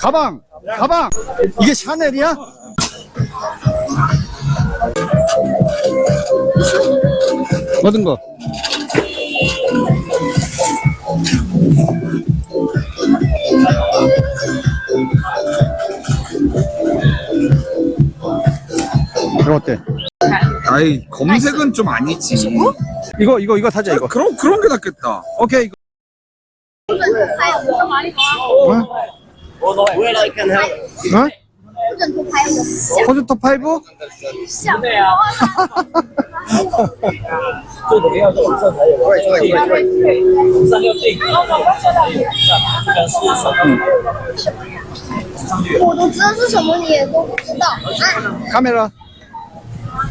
가방, 가방. 이게 샤넬이야? 모든 거. 이거 어때? 아이 검색은 좀 아니지. 이거 이거 이거 사자 이거. 그럼 그런 게 낫겠다. 오케이 이거. 어? 不准偷拍我！不准偷拍我！笑！对呀，哈哈！哈哈哈！最怎么样做？这才有味，对不对？对，嗯。我都知道是什么，你都不知道。看没了。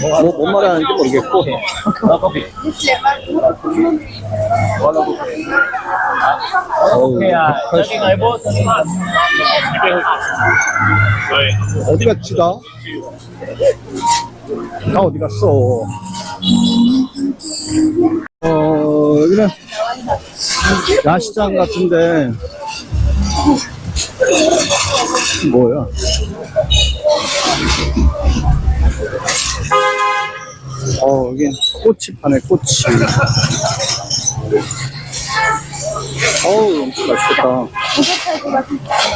뭐, 뭔 말하는지 모르겠고 아, 뭐, 어디 갔지다? 나 어디 갔어? 어, 여기는 야시장 같은데 뭐야? 어, 여긴 꼬치 파네, 꼬치. 어우, 엄청 맛있겠다.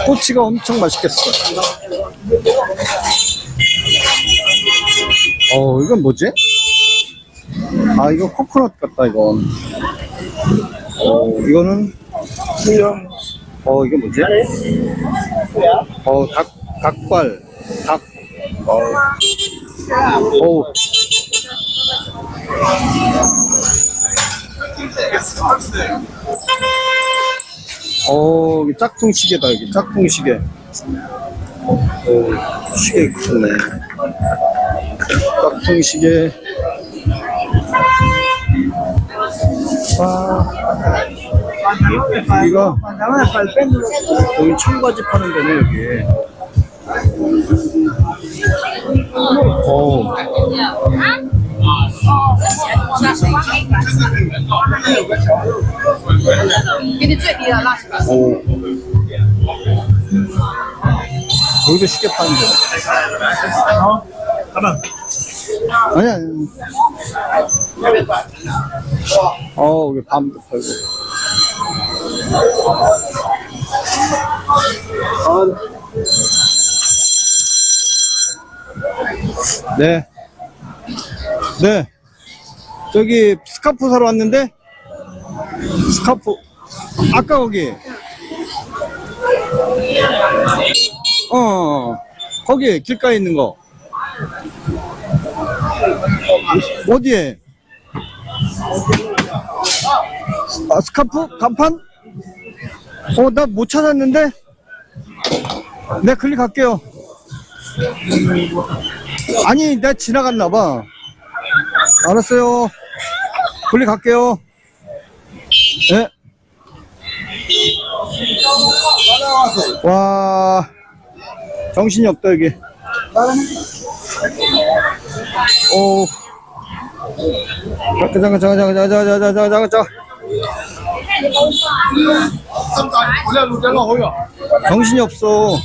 꼬치가 엄청 맛있겠어. 어, 이건 뭐지? 아, 이거 코코넛 같다, 이건. 어, 이거는, 어, 이게 뭐지? 어, 닭, 닭발, 닭, 어, 어, 어, 여기 짝퉁 시계다, 여기 짝퉁 시계. 어, 시계 좋네. 짝퉁 시계. 아, 여기가 여기 청바지 파는 데네 여기. 어, 给你最低的辣十八。 오. 여기도 시계 파는 데. 아니야. 아니야. 어, 여기 밤도 팔고. 네. 네. 저기 스카프 사러 왔는데 스카프. 아까 거기. 어 거기 길가에 있는 거. 어디에? 아, 스카프? 간판? 어 나 못 찾았는데? 내 클릭할게요. 아니 내가 지나갔나 봐. 알았어요. 클릭할게요 네. 와, 정신이 없다, 여기. 오. 잠깐, 잠깐, 잠깐, 잠깐, 잠깐, 잠깐, 잠깐, 잠깐, 잠깐. 정신이 없어.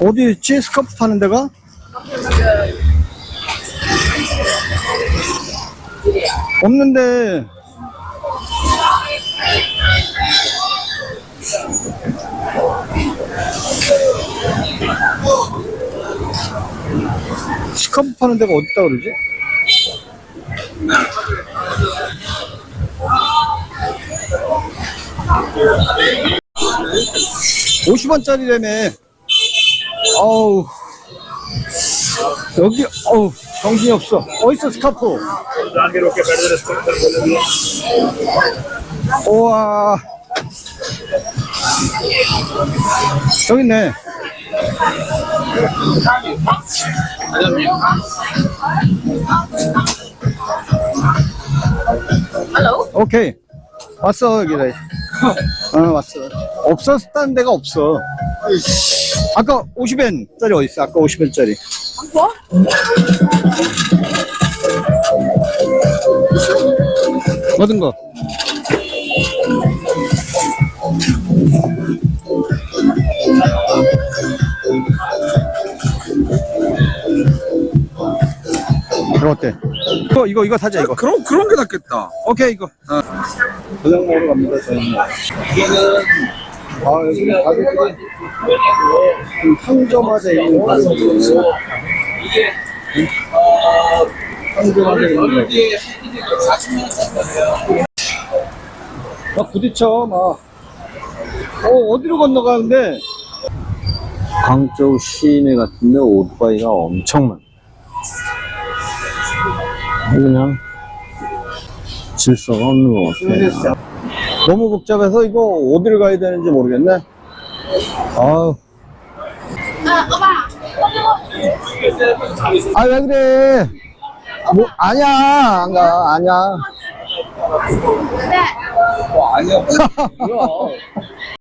어디 있지? 스카프 파는 데가? 없는데 스카프 파는 데가 어딨다 그러지? (50원짜리라며) 어우 여기 어우 정신이 없어 어딨어 스카프 우와 여기 있네. Hello. 오케이. 왔어, 여기다. 어, 왔어. 없었다는 데가 없어. 아까 50엔짜리 어딨어? 아까 50엔짜리. 얻은 거. 이거 어때? 이거, 이거, 이거 사자, 이거. 그런 그런 게 낫겠다. 오케이, 이거. 도장 먹으러 갑니다, 저희는. 아, 여기 가격이 상점화돼 있는 가격이에요. 상점화돼 있는 가격. 막 부딪혀, 막. 어, 어디로 건너가는데? 광저우 시내 같은데 오토바이가 엄청 많아. 그냥 질서가 없는 것 같아. 너무 복잡해서 이거 어디를 가야 되는지 모르겠네. 아우. 아, 왜 그래? 뭐, 아니야, 안 가, 아니야.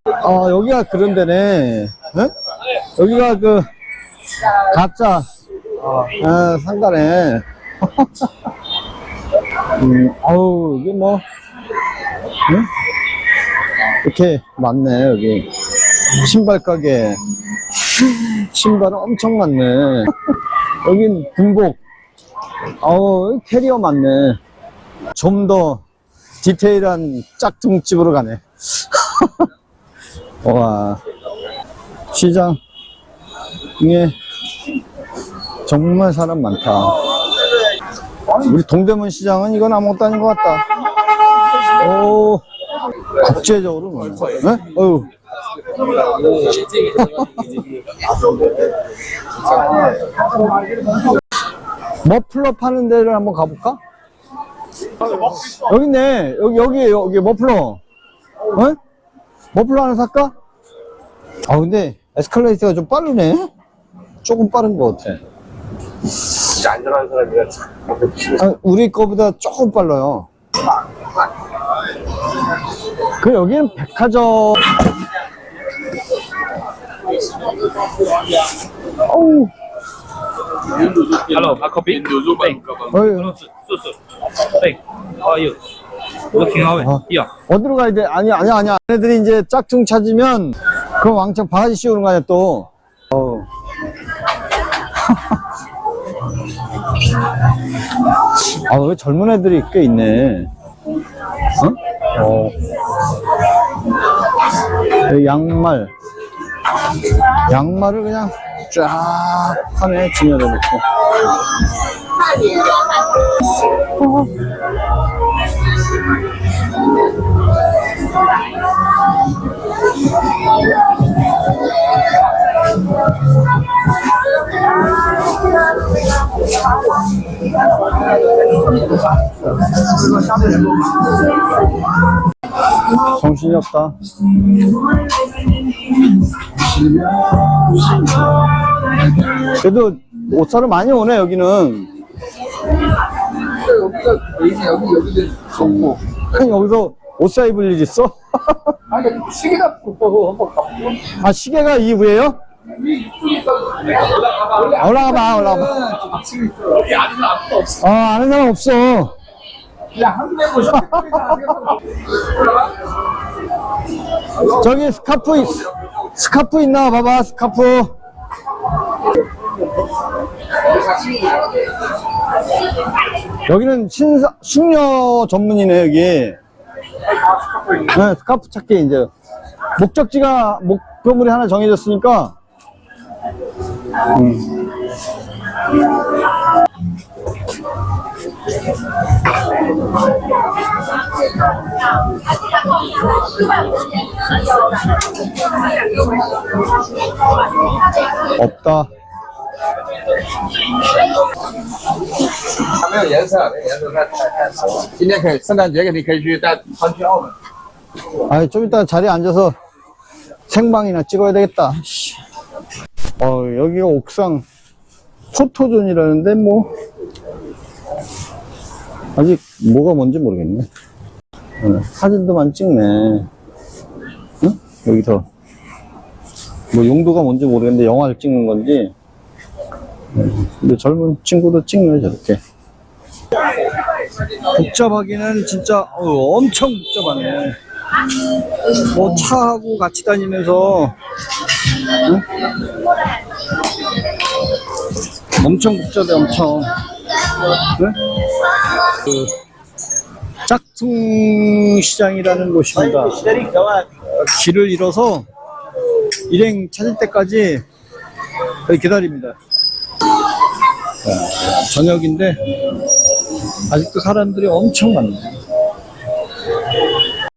아, 여기가 그런 데네. 응? 여기가 그, 가짜, 아, 상가네. 음, 아우, 이게 뭐, 응? 이렇게 많네, 여기. 신발 가게. 신발은 엄청 많네. 여긴 군복. 아우, 캐리어 많네. 좀 더 디테일한 짝퉁집으로 가네. 와. 시장. 에 정말 사람 많다. 우리 동대문 시장은 이건 아무것도 아닌 것 같다. 오, 국제적으로 뭐. 네? 어휴. 머플러 파는 데를 한번 가볼까? 여기 있네. 여기, 여기, 여기 머플러. 어? 머플러 하나 살까? 아, 근데 에스컬레이터가 좀 빠르네? 조금 빠른 것 같아. 안전한 사람이라 참. 아, 우리 거보다 조금 빨라요. 그 여기는 백화점. 어우, Hello, a copy. Hey, 어휴, how are you? Looking away. 어. Yeah. 어디로 가야 돼? 아니, 아니, 아니야. 애들이 이제 짝퉁 찾으면 그럼 왕창 바가지 씌우는 거 아니야, 또. 어우. 아, 왜 젊은 애들이 꽤 있네. 어? 어. 그 양말. 양말을 그냥 쫙 판에 진열해 놓고. 정신이 없다. 그래도 옷 사러 많이 오네, 여기는. 형 여기서 옷사 입을 일 있어? 시계가 한번 가보고 아, 시계가 이 위에요? 아, 올라가 봐, 올라가 봐. 여기 아는 사람 없어 아, 아는 사람 없어. 군데 보시면 저기 스카프, 있, 스카프 있나 봐봐, 스카프. 여기는 신사, 숙녀 전문이네, 여기. 네, 스카프 찾기, 이제. 목적지가, 목표물이 하나 정해졌으니까. 음. 없다. 没有颜色，没有颜色太太太少了。今天可以圣诞节，你可以去带穿去澳门。 아, 좀 이따 자리에 앉아서 생방이나 찍어야 되겠다. 씨. 어, 여기가 옥상 포토존이라는데 뭐 아직 뭐가 뭔지 모르겠네. 어, 사진도 많이 찍네. 응? 여기서 뭐 용도가 뭔지 모르겠는데 영화를 찍는 건지. 음, 근데 젊은 친구도 찍네 저렇게. 복잡하기는 진짜 어, 엄청 복잡하네. 뭐 차하고 같이 다니면서 응? 엄청 복잡해 엄청. 응? 그 짝퉁 시장이라는 곳입니다. 길을 잃어서 일행 찾을 때까지 기다립니다. 자, 저녁인데 아직도 사람들이 엄청 많네.